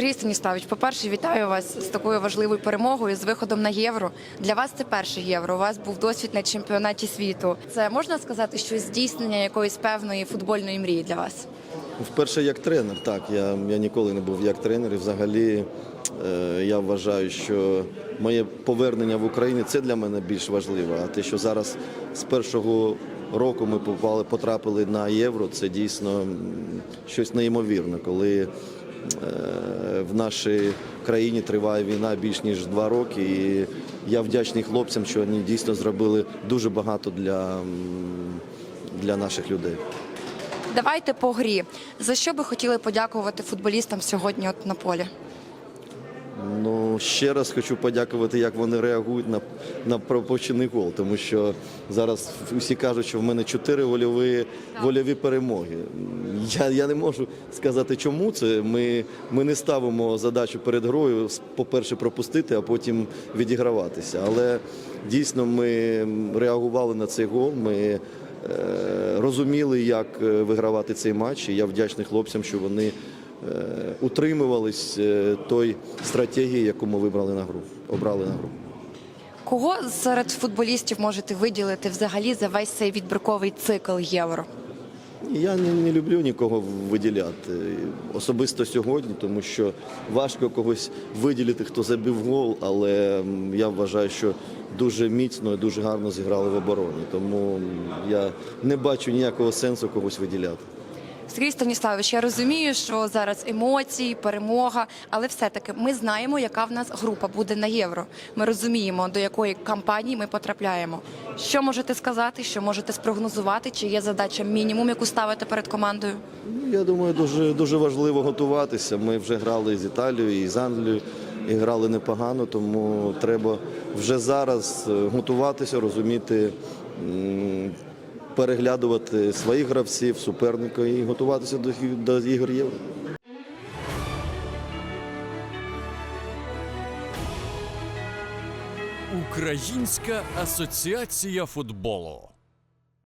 Сергій Станіславович, по-перше, вітаю вас з такою важливою перемогою з виходом на євро. Для вас це перше євро. У вас був досвід на чемпіонаті світу. Це можна сказати, що здійснення якоїсь певної футбольної мрії для вас? Вперше як тренер, так. Я, я ніколи не був як тренер. І взагалі е, я вважаю, що моє повернення в Україну це для мене більш важливо. А те, що зараз з першого року ми попали, потрапили на євро, це дійсно щось неймовірне, коли в нашій країні триває війна більш ніж два роки. І я вдячний хлопцям, що вони дійсно зробили дуже багато для, для наших людей. Давайте по грі. За що би хотіли подякувати футболістам сьогодні от на полі? Ну, ще раз хочу подякувати, як вони реагують на, на пропущений гол, тому що зараз усі кажуть, що в мене чотири вольові, вольові перемоги. Я, я не можу сказати, чому це. Ми, ми не ставимо задачу перед грою, по-перше, пропустити, а потім відіграватися. Але дійсно ми реагували на цей гол. Ми е, розуміли, як е, вигравати цей матч. І я вдячний хлопцям, що вони утримувались е, той стратегії, яку ми вибрали на гру, обрали на гру. Кого серед футболістів можете виділити взагалі за весь цей відбірковий цикл євро? Я не, не люблю нікого виділяти особисто сьогодні, тому що важко когось виділити, хто забив гол, але я вважаю, що дуже міцно і дуже гарно зіграли в обороні. Тому я не бачу ніякого сенсу когось виділяти. Сергій Станіславович, я розумію, що зараз емоції, перемога, але все-таки ми знаємо, яка в нас група буде на євро. Ми розуміємо, до якої кампанії ми потрапляємо. Що можете сказати, що можете спрогнозувати? Чи є задача мінімум, яку ставите перед командою? Ну, Я думаю, дуже, дуже важливо готуватися. Ми вже грали з Італією і з Англією, і грали непогано, тому треба вже зараз е, готуватися, розуміти, переглядувати своїх гравців, суперника і готуватися до, до ігор Євро. Українська асоціація футболу.